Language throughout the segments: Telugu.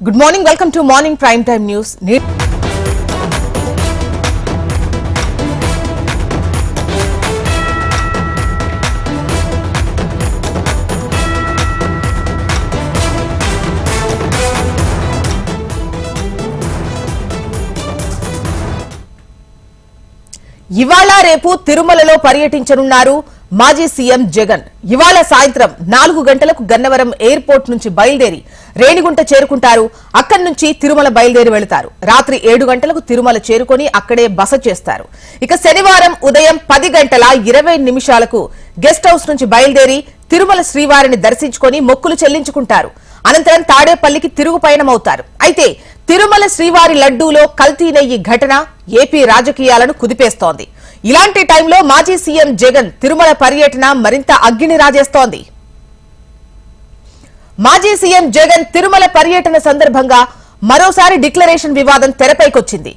Good morning welcome to morning prime time news ఇవాళ రేపు తిరుమలలో పర్యటించనున్నారు మాజీ సీఎం జగన్ ఇవాళ సాయంత్రం నాలుగు గంటలకు గన్నవరం ఎయిర్పోర్ట్ నుంచి బయలుదేరి రేణిగుంట చేరుకుంటారు. అక్కడి నుంచి తిరుమల బయలుదేరి వెళతారు. రాత్రి ఏడు గంటలకు తిరుమల చేరుకొని అక్కడే బస చేస్తారు. ఇక శనివారం ఉదయం పది గంటల ఇరవై నిమిషాలకు గెస్ట్ హౌస్ నుంచి బయలుదేరి తిరుమల శ్రీవారిని దర్శించుకొని మొక్కులు చెల్లించుకుంటారు. అనంతరం తాడేపల్లికి తిరుగు పయనమవుతారు. అయితే తిరుమల శ్రీవారి లడ్డూలో కల్తీ నెయ్యి ఘటన ఏపీ రాజకీయాలను కుదిపేస్తోంది. ఇలాంటి టైంలో మాజీ సీఎం జగన్ తిరుమల పర్యటన మరింత అగ్గిని రాజేస్తోంది. మాజీ సీఎం జగన్ తిరుమల పర్యటన సందర్భంగా మరోసారి డిక్లరేషన్ వివాదం తెరపైకొచ్చింది.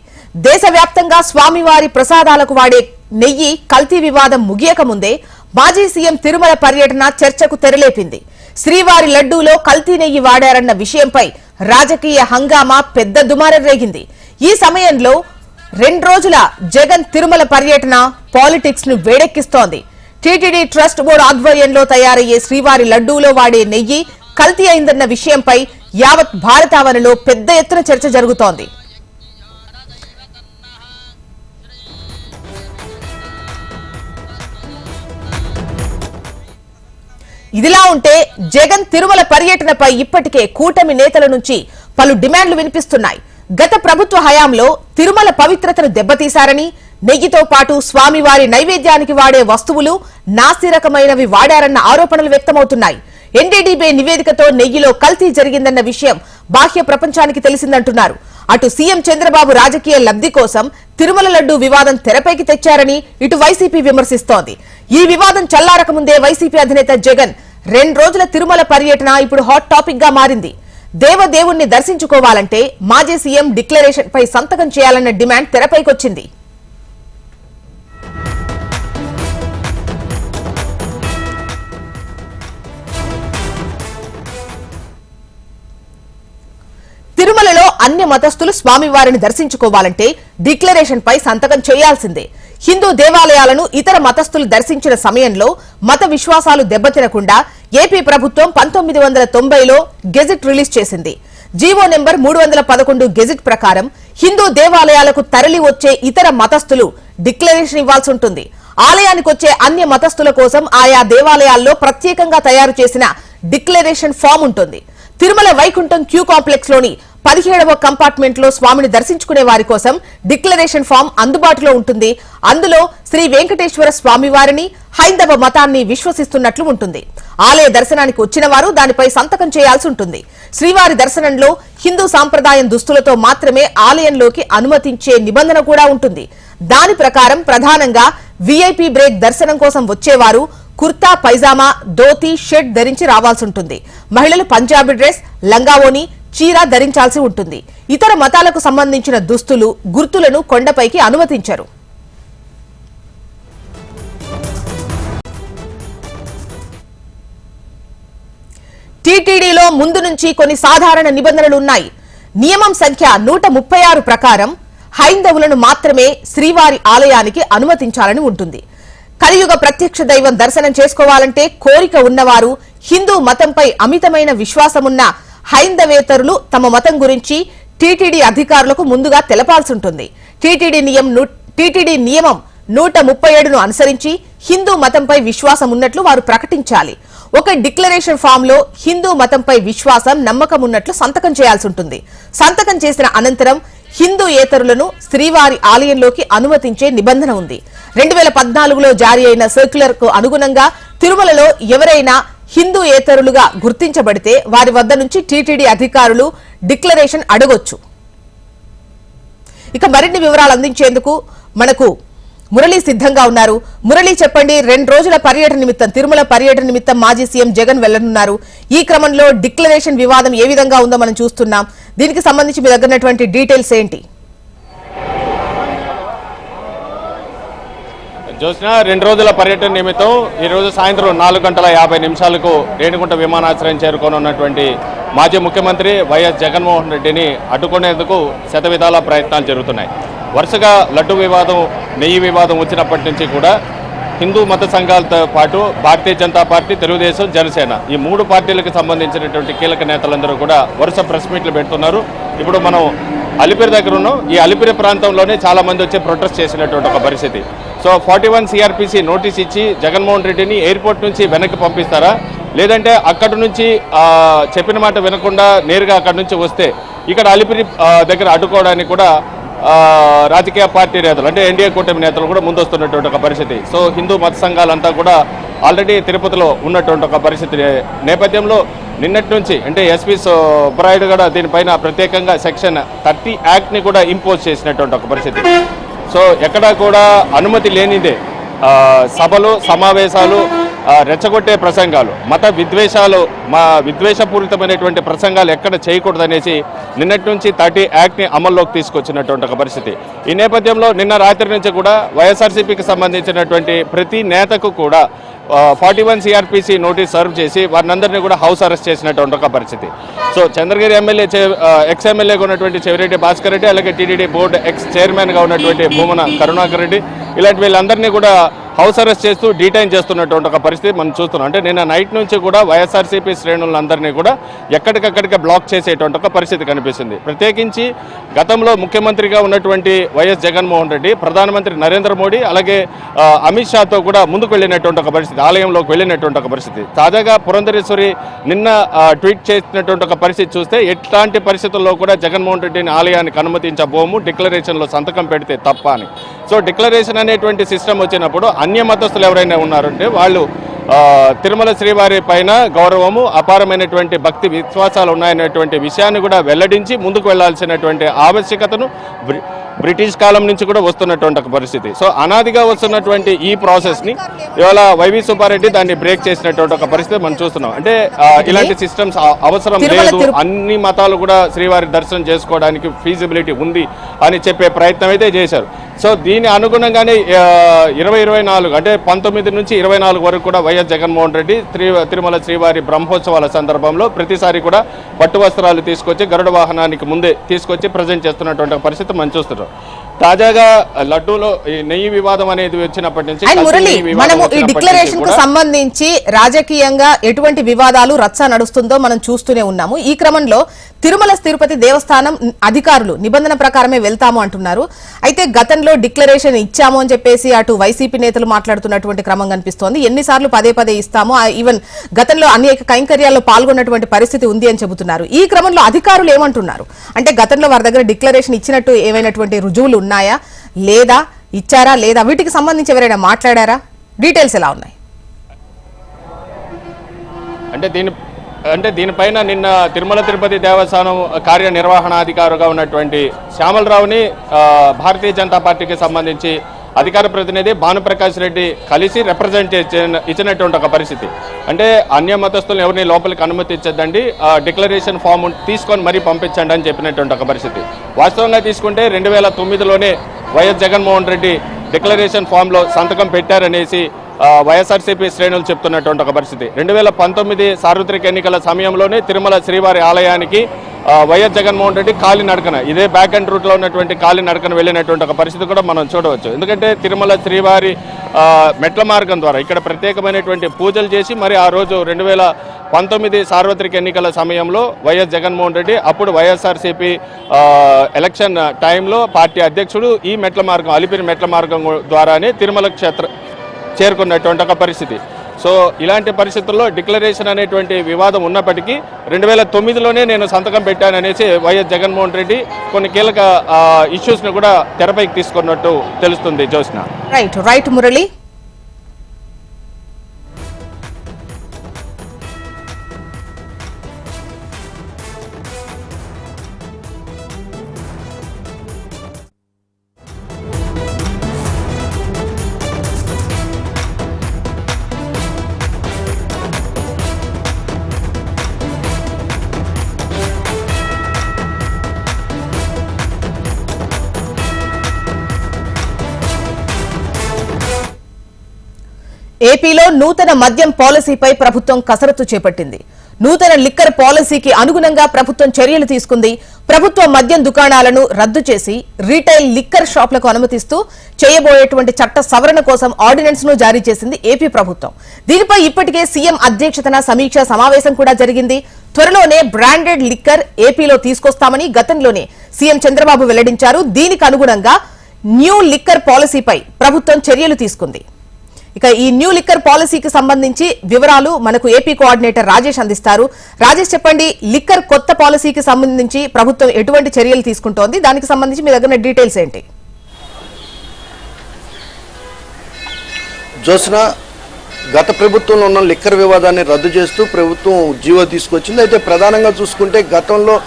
దేశవ్యాప్తంగా స్వామివారి ప్రసాదాలకు వాడే నెయ్యి కల్తీ వివాదం ముగియక ముందే మాజీ సీఎం తిరుమల పర్యటన చర్చకు తెరలేపింది. శ్రీవారి లడ్డూలో కల్తీ నెయ్యి వాడారన్న విషయంపై రాజకీయ హంగామా పెద్ద దుమారం రేగింది. ఈ సమయంలో రెండు రోజుల జగన్ తిరుమల పర్యటన పాలిటిక్స్ను వేడెక్కిస్తోంది. టీటీడీ ట్రస్ట్ బోర్డు ఆధ్వర్యంలో తయారయ్యే శ్రీవారి లడ్డూలో వాడే నెయ్యి కల్తీ అయిందన్న విషయంపై యావత్ భారతావనిలో పెద్ద ఎత్తున చర్చ జరుగుతోంది. ఇదిలా ఉంటే జగన్ తిరుమల పర్యటనపై ఇప్పటికే కూటమి నేతల నుంచి పలు డిమాండ్లు వినిపిస్తున్నాయి. గత ప్రభుత్వ హయాంలో తిరుమల పవిత్రతను దెబ్బతీశారని నెయ్యితో పాటు స్వామివారి నైవేద్యానికి వాడే వస్తువులు నాసిరకమైనవి వాడారన్న ఆరోపణలు వ్యక్తమవుతున్నాయి. ఎన్డీడీబీ నివేదికతో నెయ్యిలో కల్తీ జరిగిందన్న విషయం బాహ్య ప్రపంచానికి తెలిసిందంటున్నారు. అటు సీఎం చంద్రబాబు రాజకీయ లబ్ధి కోసం తిరుమల లడ్డు వివాదం తెరపైకి తెచ్చారని ఇటు వైసీపీ విమర్శిస్తోంది. ఈ వివాదం చల్లారక ముందే వైసీపీ అధినేత జగన్ రెండు రోజుల తిరుమల పర్యటన ఇప్పుడు హాట్ టాపిక్గా మారింది. దేవదేవుణ్ణి దర్శించుకోవాలంటే మాజీ సీఎం డిక్లరేషన్ పై సంతకం చేయాలన్న డిమాండ్ తెరపైకొచ్చింది. తిరుమలలో అన్ని మతస్థులు స్వామివారిని దర్శించుకోవాలంటే డిక్లరేషన్ పై సంతకం చేయాల్సిందే. హిందూ దేవాలయాలను ఇతర మతస్థులు దర్శించిన సమయంలో మత విశ్వాసాలు దెబ్బతినకుండా ఏపీ ప్రభుత్వం పంతొమ్మిది వందల తొంభైలో గెజిట్ రిలీజ్ చేసింది. జీవో నెంబర్ మూడు వందల పదకొండు గెజిట్ ప్రకారం హిందూ దేవాలయాలకు తరలి వచ్చే ఇతర మతస్థులు డిక్లరేషన్ ఇవ్వాల్సి ఉంటుంది. ఆలయానికి వచ్చే అన్య మతస్థుల కోసం ఆయా దేవాలయాల్లో ప్రత్యేకంగా తయారు చేసిన డిక్లరేషన్ ఫామ్ ఉంటుంది. తిరుమల వైకుంఠం క్యూ కాంప్లెక్స్లోని పదిహేడవ కంపార్ట్మెంట్లో స్వామిని దర్శించుకునే వారి కోసం డిక్లరేషన్ ఫామ్ అందుబాటులో ఉంటుంది. అందులో శ్రీ వెంకటేశ్వర స్వామి వారిని హైందవ మతాన్ని విశ్వసిస్తున్నట్లు ఉంటుంది. ఆలయ దర్శనానికి వచ్చిన వారు దానిపై సంతకం చేయాల్సి ఉంటుంది. శ్రీవారి దర్శనంలో హిందూ సాంప్రదాయం దుస్తులతో మాత్రమే ఆలయంలోకి అనుమతించే నిబంధన కూడా ఉంటుంది. దాని ప్రకారం ప్రధానంగా వీఐపీ బ్రేక్ దర్శనం కోసం వచ్చేవారు కుర్తా పైజామా ధోతి షర్ట్ ధరించి రావాల్సి ఉంటుంది. మహిళలు పంజాబీ డ్రెస్ లంగావోని చీర ధరించాల్సి ఉంటుంది. ఇతర మతాలకు సంబంధించిన దుస్తులు గుర్తులను కొండపైకి అనుమతించరు. టీటీడీలో ముందు నుంచి కొన్ని సాధారణ నిబంధనలు ఉన్నాయి. నియమం సంఖ్య నూట ముప్పై ఆరు ప్రకారం హైందవులను మాత్రమే శ్రీవారి ఆలయానికి అనుమతించాలని ఉంటుంది. కలియుగ ప్రత్యక్ష దైవం దర్శనం చేసుకోవాలంటే కోరిక ఉన్నవారు హిందూ మతంపై అమితమైన విశ్వాసమున్న హైందవేతరులు తమ మతం గురించి టీటీడీ అధికారులకు ముందుగా తెలపాల్సి ఉంటుంది టీటీడీ నియం టీటీడీ నియమం నూట ముప్పై ఏడును అనుసరించి హిందూ మతంపై విశ్వాసం ఉన్నట్లు వారు ప్రకటించాలి. ఒక డిక్లరేషన్ ఫామ్లో హిందూ మతంపై విశ్వాసం నమ్మకం ఉన్నట్లు సంతకం చేయాల్సి ఉంటుంది సంతకం చేసిన అనంతరం హిందూ ఏతరులను శ్రీవారి ఆలయంలోకి అనుమతించే నిబంధన ఉంది. రెండు వేల పద్నాలుగులో జారీ అయిన సర్క్యులర్కు అనుగుణంగా తిరుమలలో ఎవరైనా హిందూ ఏతరులుగా గుర్తించబడితే వారి వద్ద నుంచి టీటీడీ అధికారులు డిక్లరేషన్ అడగొచ్చు. ఇక మరిన్ని వివరాలు అందించేందుకు మనకు మురళి సిద్ధంగా ఉన్నారు. మురళి చెప్పండి రెండు రోజుల పర్యటన నిమిత్తం తిరుమల పర్యటన నిమిత్తం మాజీ సీఎం జగన్ వెళ్ళనున్నారు. ఈ క్రమంలో డిక్లరేషన్ వివాదం ఏ విధంగా ఉందో మనం చూస్తున్నాం. దీనికి సంబంధించి మీ దగ్గర డీటెయిల్స్ ఏంటి? జోస్న రెండు రోజుల పర్యటన నిమిత్తం ఈరోజు సాయంత్రం నాలుగు గంటల యాభై నిమిషాలకు రేణిగుంట విమానాశ్రయం చేరుకోనున్నటువంటి మాజీ ముఖ్యమంత్రి వైఎస్ జగన్మోహన్ రెడ్డిని అడ్డుకునేందుకు శతవిధాల ప్రయత్నాలు జరుగుతున్నాయి. వరుసగా లడ్డు వివాదం నెయ్యి వివాదం వచ్చినప్పటి నుంచి కూడా హిందూ మత సంఘాలతో పాటు భారతీయ జనతా పార్టీ తెలుగుదేశం జనసేన ఈ మూడు పార్టీలకు సంబంధించినటువంటి కీలక నేతలందరూ కూడా వరుస ప్రెస్ మీట్లు పెడుతున్నారు. ఇప్పుడు మనం అలిపిరి దగ్గర ఉన్నాం. ఈ అలిపిరి ప్రాంతంలోనే చాలామంది వచ్చి ప్రొటెస్ట్ చేసినటువంటి ఒక పరిస్థితి. So forty one CrPC notice ఇచ్చి జగన్మోహన్ రెడ్డిని ఎయిర్పోర్ట్ నుంచి వెనక్కి పంపిస్తారా? లేదంటే అక్కడి నుంచి చెప్పిన మాట వినకుండా నేరుగా అక్కడి నుంచి వస్తే ఇక్కడ అలిపిరి దగ్గర అడ్డుకోవడానికి కూడా రాజకీయ పార్టీ నేతలు అంటే ఎన్డీఏ కూటమి నేతలు కూడా ముందొస్తున్నటువంటి ఒక పరిస్థితి. సో హిందూ మత సంఘాలంతా కూడా ఆల్రెడీ తిరుపతిలో ఉన్నటువంటి ఒక పరిస్థితి నేపథ్యంలో నిన్నటి నుంచి అంటే ఎస్పీ సుబ్బరాయుడు కూడా దీనిపైన ప్రత్యేకంగా సెక్షన్ థర్టీ యాక్ట్ని కూడా ఇంపోజ్ చేసినటువంటి ఒక పరిస్థితి. సో ఎక్కడా కూడా అనుమతి లేనిదే సభలు సమావేశాలు రెచ్చగొట్టే ప్రసంగాలు మత విద్వేషాలు మా విద్వేషపూరితమైనటువంటి ప్రసంగాలు ఎక్కడ చేయకూడదనేసి నిన్నటి నుంచి థర్టీ యాక్ట్ని అమల్లోకి తీసుకొచ్చినటువంటి ఒక పరిస్థితి. ఈ నేపథ్యంలో నిన్న రాత్రి నుంచి కూడా వైఎస్ఆర్సీపీకి సంబంధించినటువంటి ప్రతి నేతకు కూడా forty one CrPC notice serve చేసి వారినందరినీ కూడా హౌస్ అరెస్ట్ చేసినటువంటి ఒక పరిస్థితి. సో చంద్రగిరి ఎమ్మెల్యే ఎక్స్ ఎమ్మెల్యేగా ఉన్నటువంటి చెవిరెడ్డి భాస్కర్ రెడ్డి అలాగే టీడీడీ బోర్డు ఎక్స్ చైర్మన్గా ఉన్నటువంటి భూమన కరుణాకర్ రెడ్డి ఇలాంటి వీళ్ళందరినీ కూడా హౌస్ అరెస్ట్ చేస్తూ డీటైన్ చేస్తున్నటువంటి ఒక పరిస్థితి మనం చూస్తున్నాం. అంటే నిన్న నైట్ నుంచి కూడా వైఎస్ఆర్సీపీ శ్రేణులందరినీ కూడా ఎక్కడికక్కడికి బ్లాక్ చేసేటువంటి ఒక పరిస్థితి కనిపిస్తుంది. ప్రత్యేకించి గతంలో ముఖ్యమంత్రిగా ఉన్నటువంటి వైఎస్ జగన్మోహన్ రెడ్డి ప్రధానమంత్రి నరేంద్ర మోడీ అలాగే అమిత్ షాతో కూడా ముందుకు వెళ్ళినటువంటి ఒక పరిస్థితి ఆలయంలోకి వెళ్ళినటువంటి ఒక పరిస్థితి. తాజాగా పురంధరేశ్వరి నిన్న ట్వీట్ చేసినటువంటి ఒక పరిస్థితి చూస్తే ఎట్లాంటి పరిస్థితుల్లో కూడా జగన్మోహన్ రెడ్డిని ఆలయానికి అనుమతించబోము డిక్లరేషన్లో సంతకం పెడితే తప్ప అని. సో డిక్లరేషన్ అనేటువంటి సిస్టమ్ వచ్చినప్పుడు అన్య మతస్థులు ఎవరైనా ఉన్నారంటే వాళ్ళు తిరుమల శ్రీవారి పైన గౌరవము అపారమైనటువంటి భక్తి విశ్వాసాలు ఉన్నాయనేటువంటి విషయాన్ని కూడా వెల్లడించి ముందుకు వెళ్ళాల్సినటువంటి ఆవశ్యకతను బ్రి- బ్రిటిష్ కాలం నుంచి కూడా వస్తున్నటువంటి ఒక పరిస్థితి. సో అనాదిగా వస్తున్నటువంటి ఈ ప్రాసెస్ని ఇవాళ వైవి సుబ్బారెడ్డి దాన్ని బ్రేక్ చేసినటువంటి ఒక పరిస్థితి మనం చూస్తున్నాం. అంటే ఇలాంటి సిస్టమ్స్ అవసరం లేదు. అన్ని మతాలు కూడా శ్రీవారి దర్శనం చేసుకోవడానికి ఫీజిబిలిటీ ఉంది అని చెప్పే ప్రయత్నం అయితే చేశారు. సో దీని అనుగుణంగానే ఇరవై ఇరవై నాలుగు అంటే పంతొమ్మిది నుంచి ఇరవై నాలుగు వరకు కూడా వైఎస్ జగన్మోహన్ రెడ్డి త్రి తిరుమల శ్రీవారి బ్రహ్మోత్సవాల సందర్భంలో ప్రతిసారి కూడా పట్టు వస్త్రాలు తీసుకొచ్చి గరుడ వాహనానికి ముందే తీసుకొచ్చి ప్రజెంట్ చేస్తున్నటువంటి పరిస్థితి మనం చూస్తున్నాం. తాజాగా లడ్డూలో ఈ నెయ్యి వివాదం అనేది వచ్చినప్పటి నుంచి మురళి మనము ఈ డిక్లరేషన్కు సంబంధించి రాజకీయంగా ఎటువంటి వివాదాలు రచ్చ నడుస్తుందో మనం చూస్తూనే ఉన్నాము. ఈ క్రమంలో తిరుమల తిరుపతి దేవస్థానం అధికారులు నిబంధన ప్రకారమే వెళ్తాము అంటున్నారు. అయితే గతంలో డిక్లరేషన్ ఇచ్చాము అని చెప్పేసి అటు వైసీపీ నేతలు మాట్లాడుతున్నటువంటి క్రమం కనిపిస్తోంది. ఎన్నిసార్లు పదే పదే ఇస్తాము. ఈవెన్ గతంలో అనేక కైంకర్యాల్లో పాల్గొన్నటువంటి పరిస్థితి ఉంది అని చెబుతున్నారు. ఈ క్రమంలో అధికారులు ఏమంటున్నారు? అంటే గతంలో వారి దగ్గర డిక్లరేషన్ ఇచ్చినట్టు ఏమైనటువంటి రుజువులు ఉన్నాయా? లేదా? ఇచ్చారా? లేదా? వీటికి సంబంధించి ఎవరైనా మాట్లాడారా? డీటెయిల్స్ ఎలా ఉన్నాయి? అంటే దీని అంటే దీనిపైన నిన్న తిరుమల తిరుపతి దేవస్థానం కార్యనిర్వహణాధికారిగా ఉన్నటువంటి శ్యామలరావుని భారతీయ జనతా పార్టీకి సంబంధించి అధికార ప్రతినిధి భానుప్రకాష్ రెడ్డి కలిసి రిప్రజెంట్ చేసిన ఇచ్చినటువంటి ఒక పరిస్థితి. అంటే అన్య మతస్థులను ఎవరిని లోపలికి అనుమతించద్దండి ఆ డిక్లరేషన్ ఫామ్ తీసుకొని మరీ పంపించండి అని చెప్పినటువంటి ఒక పరిస్థితి. వాస్తవంగా తీసుకుంటే రెండు వేల తొమ్మిదిలోనే వైఎస్ జగన్మోహన్ రెడ్డి డిక్లరేషన్ ఫామ్లో సంతకం పెట్టారనేసి వైఎస్ఆర్సీపీ శ్రేణులు చెప్తున్నటువంటి ఒక పరిస్థితి. రెండు వేల పంతొమ్మిది సార్వత్రిక ఎన్నికల సమయంలోనే తిరుమల శ్రీవారి ఆలయానికి వైఎస్ జగన్మోహన్ రెడ్డి కాలి నడకన. ఇదే బ్యాక్ అండ్ రూట్లో ఉన్నటువంటి కాలి నడకన వెళ్ళినటువంటి ఒక పరిస్థితి కూడా మనం చూడవచ్చు. ఎందుకంటే తిరుమల శ్రీవారి మెట్ల మార్గం ద్వారా ఇక్కడ ప్రత్యేకమైనటువంటి పూజలు చేసి మరి ఆ రోజు రెండు వేల పంతొమ్మిది సార్వత్రిక ఎన్నికల సమయంలో వైఎస్ జగన్మోహన్ రెడ్డి అప్పుడు వైఎస్ఆర్సీపీ ఎలక్షన్ టైంలో పార్టీ అధ్యక్షుడు ఈ మెట్ల మార్గం అలిపిరి మెట్ల మార్గం ద్వారానే తిరుమల క్షేత్ర చేరుకున్నటువంటి ఒక పరిస్థితి. సో ఇలాంటి పరిస్థితుల్లో డిక్లరేషన్ అనేటువంటి వివాదం ఉన్నప్పటికీ రెండు వేల తొమ్మిదిలోనే నేను సంతకం పెట్టాననేసి వైఎస్ జగన్మోహన్ రెడ్డి కొన్ని కీలక ఇష్యూస్ను ఇష్యూస్ని కూడా తెరపైకి తీసుకున్నట్టు తెలుస్తుంది. Jyotsna right right Murali. ఏపీలో నూతన మద్యం పాలసీపై ప్రభుత్వం కసరత్తు చేపట్టింది. నూతన లిక్కర్ పాలసీకి అనుగుణంగా ప్రభుత్వం చర్యలు తీసుకుంది. ప్రభుత్వ మద్యం దుకాణాలను రద్దు చేసి రీటైల్ లిక్కర్ షాపులకు అనుమతిస్తూ చేయబోయేటువంటి చట్ట సవరణ కోసం ఆర్డినెన్స్ను జారీ చేసింది ఏపీ ప్రభుత్వం. దీనిపై ఇప్పటికే సీఎం అధ్యక్షతన సమీక్ష సమావేశం కూడా జరిగింది. త్వరలోనే బ్రాండెడ్ లిక్కర్ ఏపీలో తీసుకొస్తామని గతంలోనే సీఎం చంద్రబాబు వెల్లడించారు. దీనికి అనుగుణంగా న్యూ లిక్కర్ పాలసీపై ప్రభుత్వం చర్యలు తీసుకుంది. ఇక ఈ న్యూ లిక్కర్ పాలసీకి సంబంధించి వివరాలు మనకు ఏపీ కోఆర్డినేటర్ రాజేష్ అందిస్తారు. రాజేష్ చెప్పండి లిక్కర్ కొత్త పాలసీకి సంబంధించి ప్రభుత్వం ఎటువంటి చర్యలు తీసుకుంటోంది? దానికి సంబంధించి మీ దగ్గర డీటెయిల్స్ ఏంటి? జోస్నా గత ప్రభుత్వంలో ఉన్న లిక్కర్ వివాదాన్ని రద్దు చేస్తూ ప్రభుత్వం జీవో తీసుకొచ్చింది. అయితే ప్రధానంగా చూసుకుంటే గతంలో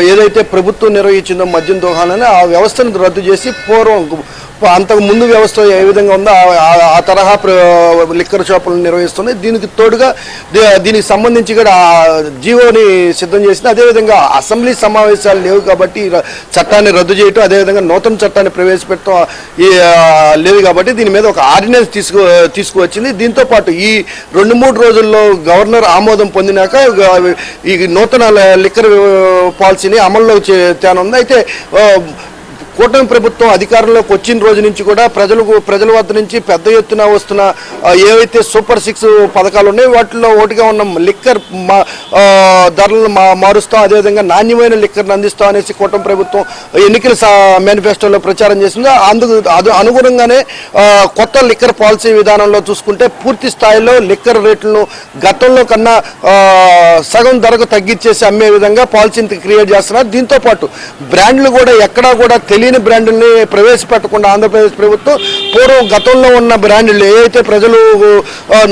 ఏదైతే ప్రభుత్వం నిర్వహించిందో మద్యం దోహాలని ఆ వ్యవస్థను రద్దు చేసి పూర్వం అంతకు ముందు వ్యవస్థ ఏ విధంగా ఉందో ఆ- తరహా లిక్కర్ షాపులను నిర్వహిస్తుంది. దీనికి తోడుగా దీనికి సంబంధించి కూడా జీవోని సిద్ధం చేసింది. అదేవిధంగా అసెంబ్లీ సమావేశాలు లేవు కాబట్టి చట్టాన్ని రద్దు చేయటం అదేవిధంగా నూతన చట్టాన్ని ప్రవేశపెట్టడం లేదు కాబట్టి దీని మీద ఒక ఆర్డినెన్స్ తీసుకు తీసుకువచ్చింది. దీంతో పాటు ఈ రెండు మూడు రోజుల్లో గవర్నర్ ఆమోదం పొందినాక ఈ నూతన లిక్కర్ పాలసీని అమల్లో చే- తేనుంది. అయితే కూటమి ప్రభుత్వం అధికారంలోకి వచ్చిన రోజు నుంచి కూడా ప్రజలకు ప్రజల వద్ద నుంచి పెద్ద ఎత్తున వస్తున్న ఏవైతే సూపర్ సిక్స్ పథకాలు ఉన్నాయో వాటిలో ఒకటిగా ఉన్న లిక్కర్ మా ధరలను మా మారుస్తాం అదేవిధంగా నాణ్యమైన లిక్కర్ని అందిస్తాం అనేసి కూటమి ప్రభుత్వం ఎన్నికల మేనిఫెస్టోలో ప్రచారం చేసింది. అందుకు అది అనుగుణంగానే కొత్త లిక్కర్ పాలసీ విధానంలో చూసుకుంటే పూర్తి స్థాయిలో లిక్కర్ రేట్లను గతంలో కన్నా సగం ధరకు తగ్గించేసి అమ్మే విధంగా పాలసీని క్రియేట్ చేస్తున్నారు. దీంతో పాటు బ్రాండ్లు కూడా ఎక్కడా కూడా తెలియని బ్రాండ్ని ప్రవేశపెట్టకుండా ఆంధ్రప్రదేశ్ ప్రభుత్వం పూర్వం గతంలో ఉన్న బ్రాండ్లు ఏవైతే ప్రజలు నమ్మసక్యంగా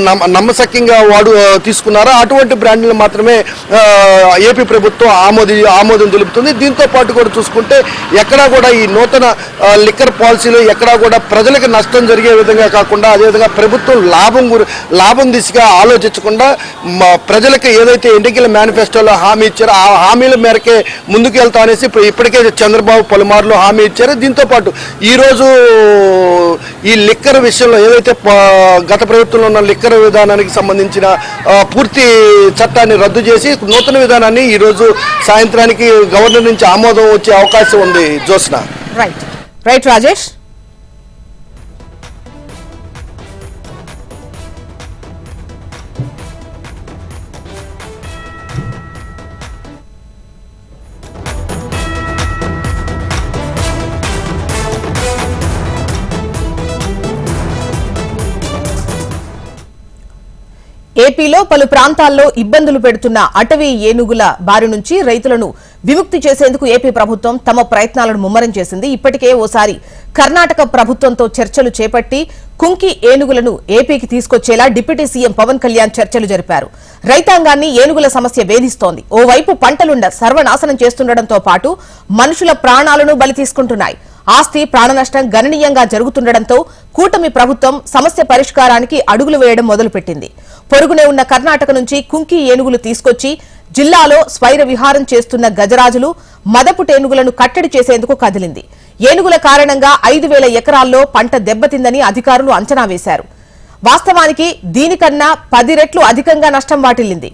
నమ్మ- నమ్మశక్యంగా వాడు తీసుకున్నారో అటువంటి బ్రాండ్లు మాత్రమే ఏపీ ప్రభుత్వం ఆమోది ఆమోదం తెలుపుతుంది. దీంతో పాటు కూడా చూసుకుంటే ఎక్కడా కూడా ఈ నూతన లిక్కర్ పాలసీలో ఎక్కడా కూడా ప్రజలకు నష్టం జరిగే విధంగా కాకుండా అదేవిధంగా ప్రభుత్వం లాభం గురి లాభం దిశగా ఆలోచించకుండా ప్రజలకు ఏదైతే ఎన్నికల మేనిఫెస్టోలో హామీ ఇచ్చారో ఆ హామీల మేరకే ముందుకు వెళ్తా అనేసి ఇప్పటికే చంద్రబాబు పలుమార్లు హామీ ఇచ్చారు దీంతో పాటు ఈరోజు ఈ లిక్కర్ విషయంలో ఏదైతే గత ప్రభుత్వంలో ఉన్న లిక్కర్ విధానానికి సంబంధించిన పూర్తి చట్టాన్ని రద్దు చేసి నూతన విధానాన్ని ఈరోజు సాయంత్రానికి గవర్నర్ నుంచి ఆమోదం వచ్చే అవకాశం ఉంది. జోస్నా రైట్ రైట్ రాజేష్ ఏపీలో పలు ప్రాంతాల్లో ఇబ్బందులు పెడుతున్న అటవీ ఏనుగుల బారి నుంచి రైతులను విముక్తి చేసేందుకు ఏపీ ప్రభుత్వం తమ ప్రయత్నాలను ముమ్మరం చేసింది. ఇప్పటికే ఓసారి కర్ణాటక ప్రభుత్వంతో చర్చలు చేపట్టి కుంకి ఏనుగులను ఏపీకి తీసుకొచ్చేలా డిప్యూటీ సీఎం పవన్ కళ్యాణ్ చర్చలు జరిపారు. రైతాంగాన్ని ఏనుగుల సమస్య వేధిస్తోంది. ఓవైపు పంటలుండ సర్వనాశనం చేస్తుండటంతో పాటు మనుషుల ప్రాణాలను బలి తీసుకుంటున్నాయి. ఆస్తి ప్రాణనష్టం గణనీయంగా జరుగుతుండటంతో కూటమి ప్రభుత్వం సమస్య పరిష్కారానికి అడుగులు వేయడం మొదలుపెట్టింది. పొరుగునే ఉన్న కర్ణాటక నుంచి కుంకి ఏనుగులు తీసుకొచ్చి జిల్లాలో స్వైర విహారం చేస్తున్న గజరాజులు మదపుటేనుగులను కట్టడి చేసేందుకు కదిలింది. ఏనుగుల కారణంగా ఐదు వేల ఎకరాల్లో పంట దెబ్బతిందని అధికారులు అంచనా వేశారు. వాస్తవానికి దీనికన్నా పది రెట్లు అధికంగా నష్టం వాటిల్లింది.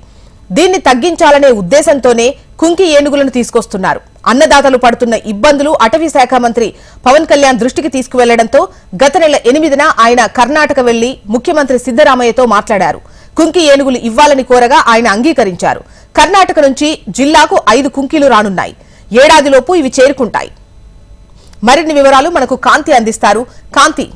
దీన్ని తగ్గించాలనే ఉద్దేశంతోనే కుంకి ఏనుగులను తీసుకొస్తున్నారు. అన్నదాతలు పడుతున్న ఇబ్బందులు అటవీ శాఖ మంత్రి పవన్ కళ్యాణ్ దృష్టికి తీసుకువెళ్ళడంతో గత నెల ఎనిమిదిన ఆయన కర్ణాటక వెళ్ళి ముఖ్యమంత్రి సిద్దరామయ్యతో మాట్లాడారు. కుంకి ఏనుగులు ఇవ్వాలని కోరగా ఆయన అంగీకరించారు. కర్ణాటక నుంచి జిల్లాకు ఐదు కుంకీలు రానున్నాయి. ఏడాదిలోపు ఇవి చేరుకుంటాయి. మరిన్ని వివరాలు మనకు కాంతి అందిస్తారు. కాంతి.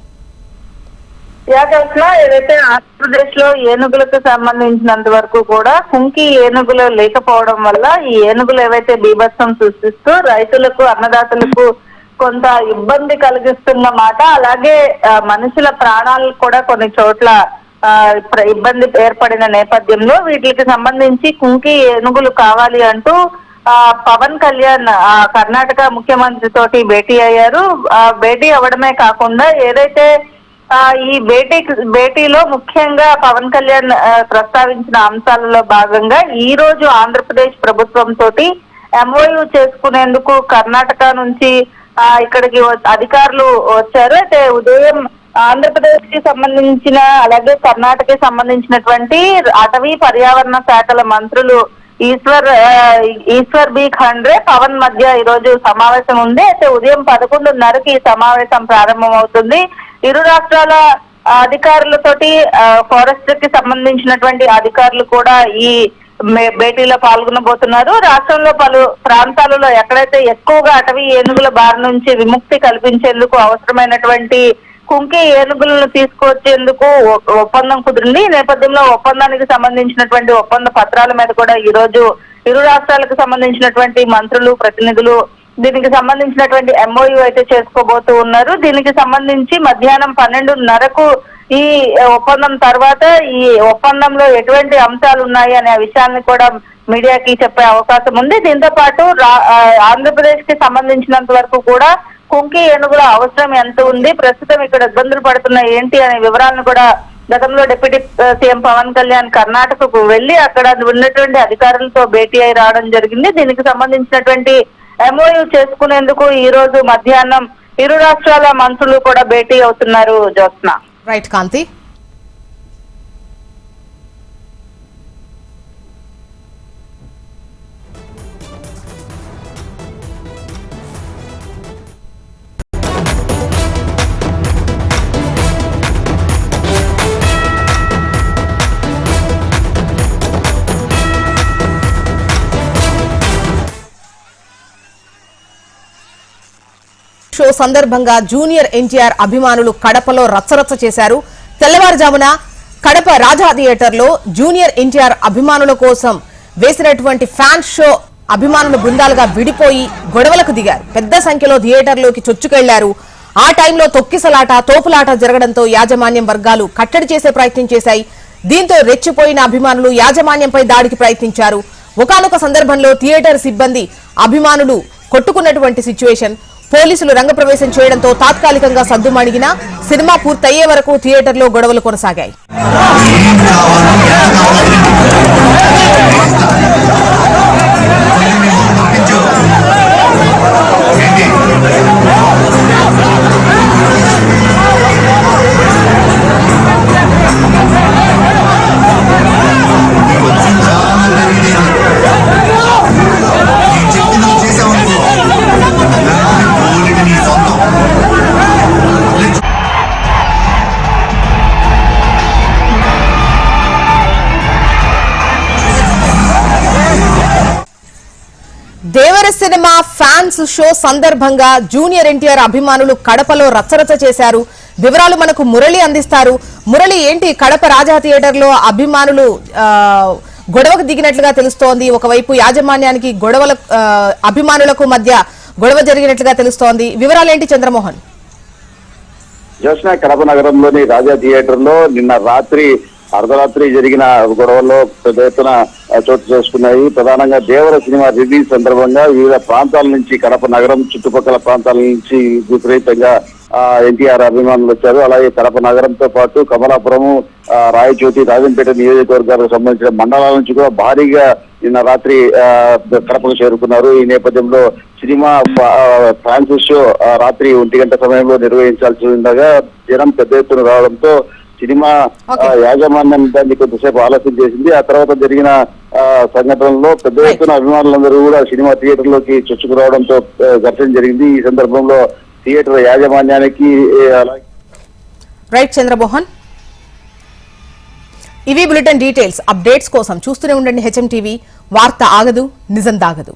ఏదైతే ఆంధ్రప్రదేశ్లో ఏనుగులకు సంబంధించినంత వరకు కూడా కుంకి ఏనుగులు లేకపోవడం వల్ల ఈ ఏనుగులు ఏవైతే బీభత్సం సృష్టిస్తూ రైతులకు అన్నదాతలకు కొంత ఇబ్బంది కలిగిస్తున్న మాట అలాగే మనుషుల ప్రాణాలు కూడా కొన్ని చోట్ల ఇబ్బంది ఏర్పడిన నేపథ్యంలో వీటికి సంబంధించి కుంకి ఏనుగులు కావాలి అంటూ ఆ, పవన్ కళ్యాణ్ ఆ, కర్ణాటక ముఖ్యమంత్రి తోటి భేటీ అయ్యారు. ఆ, భేటీ అవ్వడమే కాకుండా ఏదైతే ఆ, ఈ భేటీ భేటీలో ముఖ్యంగా పవన్ కళ్యాణ్ ప్రస్తావించిన అంశాలలో భాగంగా ఈ రోజు ఆంధ్రప్రదేశ్ ప్రభుత్వం తోటి ఎంఓయూ చేసుకునేందుకు కర్ణాటక నుంచి ఆ, ఇక్కడికి వ- అధికారులు వచ్చారు. అయితే ఉదయం ఆంధ్రప్రదేశ్కి సంబంధించిన అలాగే కర్ణాటకకి సంబంధించినటువంటి అటవీ పర్యావరణ శాఖల మంత్రులు ఈశ్వర్ ఈశ్వర్ బి ఖండ్రే పవన్ మధ్య ఈ రోజు సమావేశం ఉంది. అయితే ఉదయం పదకొండున్నరకి ఈ సమావేశం ప్రారంభం అవుతుంది ఇరు రాష్ట్రాల అధికారులతోటి ఫారెస్ట్కి సంబంధించినటువంటి అధికారులు కూడా ఈ భేటీలో పాల్గొనబోతున్నారు. రాష్ట్రంలో పలు ప్రాంతాలలో ఎక్కడైతే ఎక్కువగా అటవీ ఏనుగుల బారి నుంచి విముక్తి కల్పించేందుకు అవసరమైనటువంటి కుంకి ఏనుగులను తీసుకొచ్చేందుకు ఒప్పందం కుదిరింది. ఈ నేపథ్యంలో ఒప్పందానికి సంబంధించినటువంటి ఒప్పంద పత్రాల మీద కూడా ఈ రోజు ఇరు రాష్ట్రాలకు సంబంధించినటువంటి మంత్రులు ప్రతినిధులు దీనికి సంబంధించినటువంటి ఎంఓయు అయితే చేసుకోబోతూ ఉన్నారు. దీనికి సంబంధించి మధ్యాహ్నం పన్నెండున్నరకు ఈ ఒప్పందం తర్వాత ఈ ఒప్పందంలో ఎటువంటి అంశాలు ఉన్నాయి అనే విషయాన్ని కూడా మీడియాకి చెప్పే అవకాశం ఉంది. దీంతో పాటు ఆంధ్రప్రదేశ్కి సంబంధించినంత వరకు కూడా కుంకి ఏనుగుల అవసరం ఎంత ఉంది? ప్రస్తుతం ఇక్కడ ఇబ్బందులు పడుతున్న ఏంటి అనే వివరాలను కూడా గతంలో డిప్యూటీ సీఎం పవన్ కళ్యాణ్ కర్ణాటకకు వెళ్ళి అక్కడ ఉన్నటువంటి అధికారులతో భేటీ అయి రావడం జరిగింది. దీనికి సంబంధించినటువంటి ఎంఓయూ చేసుకునేందుకు ఈ రోజు మధ్యాహ్నం ఇరు రాష్ట్రాల మంత్రులు కూడా భేటీ అవుతున్నారు జ్యోత్స్న. రైట్ కాంతి. షో సందర్భంగా జూనియర్ ఎన్టీఆర్ అభిమానులు కడపలో రచ్చరచ్చ చేశారు. తెల్లవారుజామున కడప రాజా థియేటర్లో జూనియర్ ఎన్టీఆర్ అభిమానుల కోసం వేసినటువంటి ఫ్యాన్ షో అభిమానుల బృందాలుగా విడిపోయి గొడవలకు దిగారు. పెద్ద సంఖ్యలో థియేటర్లోకి చొచ్చుకెళ్ళారు. ఆ టైంలో తొక్కిసలాట తోపులాట జరగడంతో యాజమాన్యం వర్గాలు కట్టడి చేసే ప్రయత్నం చేశాయి. దీంతో రెచ్చిపోయిన అభిమానులు యాజమాన్యంపై దాడికి ప్రయత్నించారు. ఒకానొక సందర్భంలో థియేటర్ సిబ్బంది అభిమానులు కొట్టుకున్నటువంటి సిచ్యువేషన్ పోలీసులు రంగప్రవేశం చేయడంతో తాత్కాలికంగా సద్దుమణిగిన సినిమా పూర్తయ్యే వరకు థియేటర్లో గొడవలు కొనసాగాయి. షో సందర్భంగా జూనియర్ ఎన్టీఆర్ అభిమానులు కడపలో రచ్చరచ్చ చేశారు. వివరాలు మనకు మురళి అందిస్తారు. మురళి ఏంటి కడప రాజా థియేటర్లో అభిమానులు గొడవకు దిగినట్లుగా తెలుస్తోంది. ఒకవైపు యాజమాన్యానికి గొడవల అభిమానులకు మధ్య గొడవ జరిగినట్లుగా తెలుస్తోంది. వివరాలు ఏంటి చంద్రమోహన్? జోష్ణ కడప నగరంలోని రాజా థియేటర్లో నిన్న రాత్రి అర్ధరాత్రి జరిగిన గొడవల్లో పెద్ద ఎత్తున చోటు చేసుకున్నాయి. ప్రధానంగా దేవర సినిమా రిలీజ్ సందర్భంగా వివిధ ప్రాంతాల నుంచి కడప నగరం చుట్టుపక్కల ప్రాంతాల నుంచి విపరీతంగా ఎన్టీఆర్ అభిమానులు వచ్చారు. అలాగే కడప నగరంతో పాటు కమలాపురము రాయచోటి రాజంపేట నియోజకవర్గాలకు సంబంధించిన మండలాల నుంచి కూడా భారీగా నిన్న రాత్రి కడపకు చేరుకున్నారు. ఈ నేపథ్యంలో సినిమా ఆ, ఫ్రాన్సిస్ షో రాత్రి ఒంటి గంట సమయంలో నిర్వహించాల్సి ఉండగా జనం పెద్ద ఎత్తున రావడంతో సినిమా. యాజమాన్యం దాన్ని కొంతసేపు ఆలస్యం చేసింది. ఆ తర్వాత జరిగిన సంఘటనలో పెద్ద ఎత్తున అభిమానులందరూ కూడా సినిమా థియేటర్లోకి చొచ్చుకురావడంతో ఘర్షణ జరిగింది. ఈ సందర్భంలో థియేటర్ యాజమాన్యానికి రైట్ చంద్రమోహన్? ఇవి బులెటిన్ డీటెయిల్స్ అప్డేట్స్ కోసం చూస్తూనే ఉండండి హెచ్ఎం టీవీ. వార్త ఆగదు నిజం దాగదు.